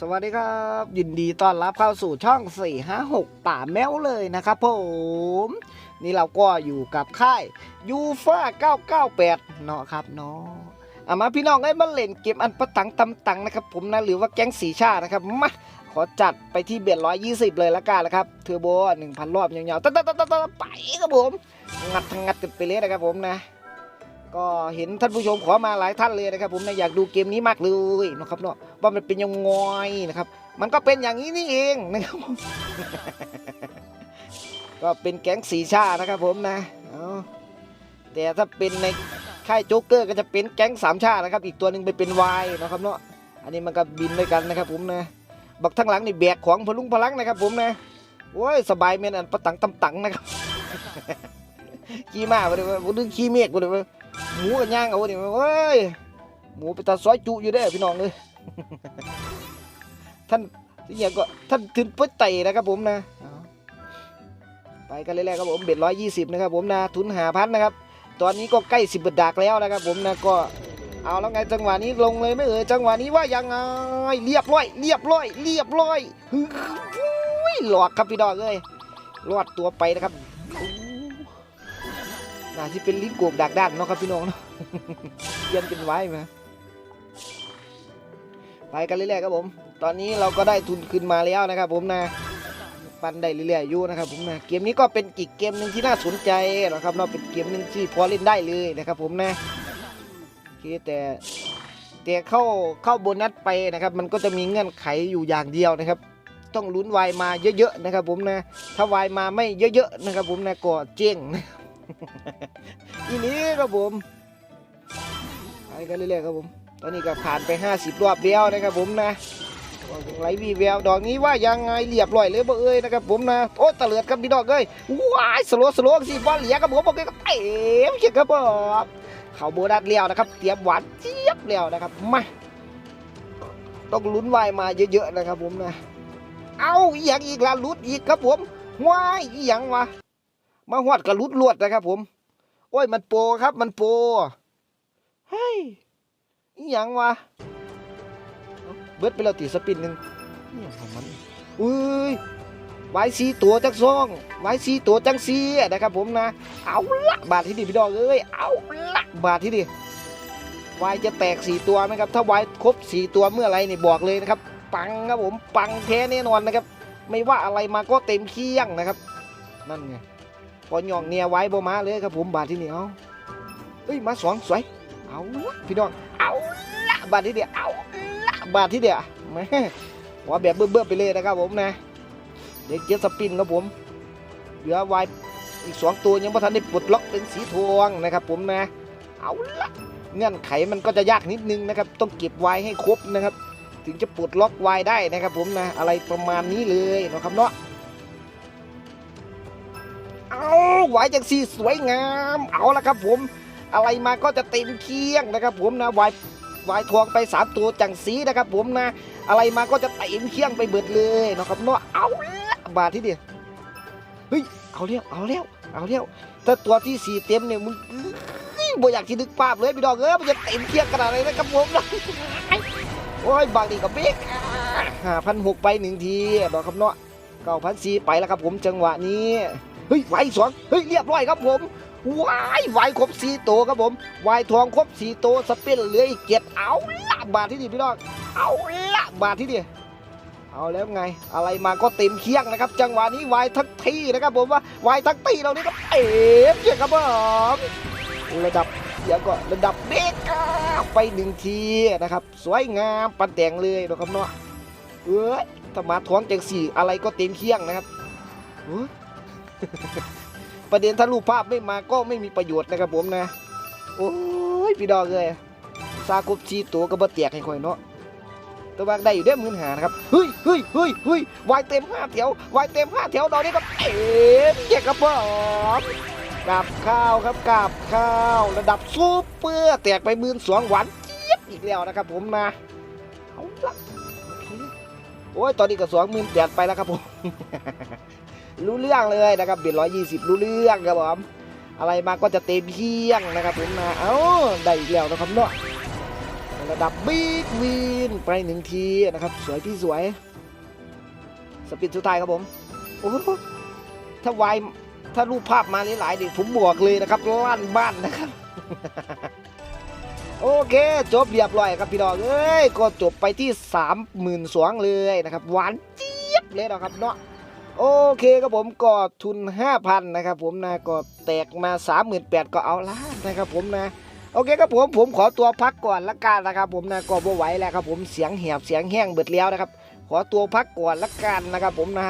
สวัสดีครับ ยินดีต้อนรับเข้าสู่ช่อง 456 ป่าแมวเลยนะครับผม นี่เราก็อยู่กับค่ายยูฟ่า998 เนาะครับเนาะเอามาพี่น้องได้มาเล่นเกมอันประตังตำตังนะครับผมนะ หรือว่าแก๊งสีชานะครับมาขอจัดไปที่เบียดร้อยยี่สิบเลยละกันนะครับเทอร์โบหนึ่งพันรอบยาวๆตะตะตะตะตะไปครับผม งัดทั้งงัดกันไปเลยนะครับผมนะ ก็เห็นท่านผู้ชมขอมาหลายท่านเลยนะครับ ผมนะอยากดูเกมนี้มากเลยนะครับเนาะว่ามันเป็นยังไงนะครับ มันก็เป็นอย่างนี้นี่เองนะครับผมก็เป็นแก๊งสีชานะครับผมนะแต่ถ้าเป็นในค่ายโจ๊กเกอร์ก็จะเป็นแก๊งสามชานะครับ อีกตัวหนึ่งไปเป็นวายนะครับเนาะอันนี้มันก็บินด้วยกันนะครับ ผมนะบักทั้งหลังนี่แบกของพลุงพลังนะครับ ผมนะโอ้ยสบายเมนอันประตังตำตังนะครับขี่มาไปเลยว่าดึงขี่เมฆไปเลยว่า หมูกับย่างเอาดิเว้ยหมูไปตาซอยจุอยู่ได้พี่น้องเลยท่านที่อย่างก็ท่านถึงปุ๊ดไตนะครับผมนะไปกันเลยแหละครับผมเบ็ดร้อยยี่สิบนะครับผมนะทุนหาพันนะครับ ตอนนี้ก็ใกล้สิบเบ็ดดักแล้วนะครับผมนะก็เอาแล้วไงจังหวะนี้ลงเลยไม่เอ่ยจังหวะนี้ว่ายังไงเรียบร้อย เรียบร้อย เรียบร้อยหลอกครับพี่น้องเอ้ยรอดตัวไปนะครับ น่าที่เป็นลิ้นโกบดักด้านเนาะครับพี่น้องเนาะเยียนเป็นไว้มาไปกันเรื่อยๆครับผม ตอนนี้เราก็ได้ทุนขึ้นมาแล้วนะครับ ผมนะปันได้เรื่อยๆอยู่นะครับผมนะเกมนี้ก็เป็นอีกเกมหนึ่งที่น่าสนใจนะครับเนาะเป็นเกมหนึ่งที่พอเล่นได้เลยนะครับ ผมนะโอเคแต่แต่เข้าเข้าโบนัสไปนะครับ มันก็จะมีเงื่อนไขอยู่อย่างเดียวนะครับ ต้องลุ้นวายมาเยอะๆนะครับ ผมนะ ถ้าวายมาไม่เยอะๆนะครับ ผมนะก็เจ๊ง อีนี้ครับผมไปกันเรื่อยๆครับผม ตอนนี้ก็ผ่านไป 50 รอบแล้วนะครับผมนะว่ายวีแววดอกนี้ว่ายังไงเรียบร้อยเลยบ่เอ้ยนะครับผมนะโอ้ตะเลือดครับพี่ดอกเอ้ยว้ายสโลสโลสิบอลเหลียครับผมบอกเลยก็เต็มเชียครับผมเขาโบนัสแล้วนะครับ เตรียมหวานเจี๊ยบแล้วนะครับมาต้องลุ้นวายมาเยอะๆนะครับผมนะ เอาอีหยังอีกละลุดอีกครับผมว้ายอีหยังวะ มาหวดกับลุดลวดนะครับ ผม โอ้ยมันโปรครับ มันโปรเฮ้ยอีหยังวะเบิดไปแล้วตีสปินหนึ่งนี่ของมันอุ้ยไว้สีตัวจักซองไว้สีตัวจังสีนะครับ ผมนะ เอาละบาทที่ดีพี่ดอกเอ้ยเอาละบาทที่ดีวายจะแตกสี่ตัวไหมครับ ถ้าวายครบสี่ตัวเมื่อไรนี่บอกเลยนะครับ ปังครับผม ปังแท้แน่นอนนะครับ ไม่ว่าอะไรมาก็เต็มเคียงนะครับ นั่นไง พอย่องเนี่ยไว้บ่มาเลยครับผมบาทที่นี่เอาเฮ้ยมาสองสวยเอาละพี่น้องเอาละบาทที่เดียวเอาละบาทที่เดียวแม่หัวแบบเบื่อๆไปเลยนะครับผมนะ เด็กเจ็ตสปินครับผมเหลือวายอีกสองตัวยังไม่ทันได้ปลดล็อกเป็นสีทองนะครับผมนะ เอาละเงื่อนไขมันก็จะยากนิดนึงนะครับ ต้องเก็บไวายให้ครบนะครับ ถึงจะปลดล็อกไวายได้นะครับผมนะ อะไรประมาณนี้เลยนะครับเนาะ อาวายจังสีสวยงาม เอาละครับผม อะไรมาก็จะเต็มเคียงนะครับผมนะวายวายทองไปสามตัวจังสีนะครับผมนะ อะไรมาก็จะเต็มเคียงไปเบิดเลยนะครับเนาะเอาละบาทที่เดียวเฮ้ยเอาเลี้ยวเอาเลี้ยวเอาเลี้ยวถ้าตัวที่สี่เต็มเนี่ยมึงบ่อยากที่นึกภาพเลยพี่ดอกเอ้ยมันจะเต็มเคียงขนาดไหนนะครับผมนะโอ้ยบางทีกับเบกห้าพันหกไปหนึ่งทีดอกครับเนาะเก้าพันสี่ไปแล้วครับผมจังหวะนี้ เฮ้ยไหวสองเฮ้ยเรียบร้อยครับผมวายวายครบสี่ตัวครับผมวายทองครบสี่ตัวสเปนเหลืออีกเจ็ดเอาละบาทที่ดีพี่น้องเอาละบาทที่ดีเอาแล้วไง อะไรมาก็เต็มเคียงนะครับ จังหวะนี้วายทั้งทีนะครับผมว่าวายทั้งตีเรานี่ก็เต็มเคียงครับผมระดับเดี๋ยวก็ระดับเบกาไปหนึ่งทีนะครับ สวยงามปันแต่งเลยนะครับเนาะเอ้ยถ้ามาท้วงจังสี่อะไรก็เต็มเคียงนะครับ ประเด็นถ้ารูปภาพไม่มาก็ไม่มีประโยชน์นะครับผมนะ โอ้ยพี่ดอกเลยซากบชีตัวก็บ่เตียกให้ค่อยเนาะตัวบางได้อยู่เด้อมือหานะครับ เฮ้ยเฮ้ยเฮ้ยเฮ้ยวายเต็มห้าแถววายเต็มห้าแถวดอกนี้ก็เต็มเจ็กครับผมกับข้าวครับกับข้าว ระดับซูเปอร์แตกไปมื่นสองหวานเจี๊ยบอีกแล้วนะครับผมนะเอาละโอ้ยตอนนี้ก็สองมื่นแปดไปแล้วครับผม รู้เรื่องเลยนะครับเบียดร้อยยี่สิบรู้เรื่องครับผมอะไรมาก็จะเต็มเที่ยงนะครับผมนะเอ้าได้อีกแล้วนะครับเนาะระดับบิ๊กวินไปหนึ่งทีนะครับ สวยพี่สวย สปิดสุดท้ายครับผมโอ้ถ้าวายถ้ารูปภาพมาหลายๆดิผมบอกเลยนะครับลั่นบ้านนะครับ โอเคจบเรียบร้อยครับพี่น้องเอ้ยก็จบไปที่3 2 0 0 0เลยนะครับ หวานเจี๊ยบเลยนะครับเนาะ โอเคครับผมก็ทุน 5,000 นะครับผมนะก็แตกมา 38,000ก็เอาละนะครับผมนะโอเคครับผมผมขอตัวพักก่อนละกันนะครับ ผมนะก็บ่ไหวแล้วครับผมเสียงแหบเสียงแห้งเบิดแล้วนะครับ ขอตัวพักก่อนละกันนะครับ ผมนะ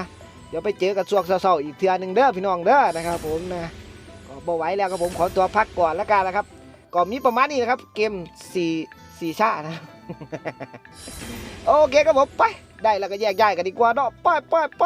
เดี๋ยวไปเจอกับช่วงเศร้าๆอีกเทือหนึ่งเด้อพี่น้องเด้อนะครับ ผมนะก็บ่ไหวแล้วครับผมขอตัวพักก่อนละกันนะครับก็มีประมาณนี้นะครับ เกม4 4ชานะโอเคครับผมไปได้แล้วก็แยกย้ายกันดีกว่าเนาะไปไปไป